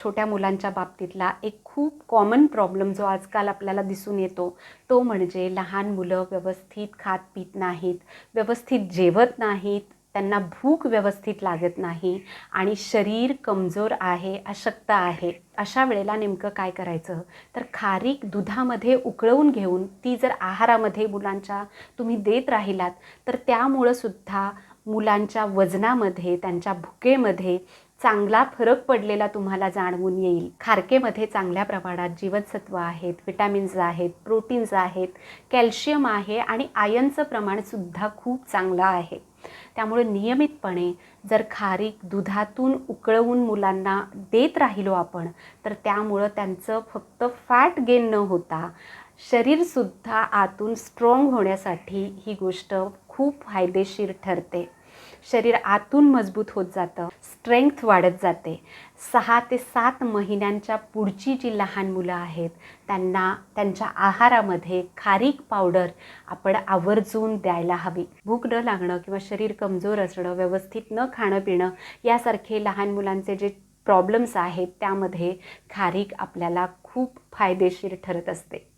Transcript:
छोट्या मुलांच्या बाबतीतला एक खूप कॉमन प्रॉब्लेम जो आजकाल आपल्याला दिसून येतो तो म्हणजे लहान मुलं व्यवस्थित खात पित नाहीत व्यवस्थित जेवत नाहीत त्यांना भूक व्यवस्थित लागत नाही आणि शरीर कमजोर आहे अशक्त आहे अशा वेळेला नेमकं काय करायचं? तर खारीक दुधामध्ये उकळवून घेऊन ती जर आहारामध्ये मुलांच्या तुम्ही देत राहिलात तर त्यामुळं सुद्धा मुलांच्या वजनामध्ये त्यांच्या भुकेमध्ये चांगला फरक पडलेला तुम्हाला जाणवून येईल. खारकेमध्ये चांगल्या प्रमाणात जीवनसत्व आहेत विटॅमिन्स आहेत प्रोटीन्स आहेत कॅल्शियम आहे आणि आयनचं प्रमाणसुद्धा खूप चांगलं आहे. त्यामुळे नियमितपणे जर खारीक दुधातून उकळवून मुलांना देत राहिलो आपण तर त्यामुळं त्यांचं फक्त फॅट गेन न होता शरीरसुद्धा आतून स्ट्रॉंग होण्यासाठी ही गोष्ट खूप फायदेशीर ठरते. शरीर आतून मजबूत होत जातं स्ट्रेंथ वाढत जाते. सहा ते सात महिन्यांच्या पुढची जी लहान मुलं आहेत त्यांना त्यांच्या आहारामध्ये खारीक पावडर आपण आवर्जून द्यायला हवी. भूक न लागणं किंवा शरीर कमजोर असणं व्यवस्थित न खाणं पिणं यासारखे लहान मुलांचे जे प्रॉब्लेम्स आहेत त्यामध्ये खारीक आपल्याला खूप फायदेशीर ठरत असते.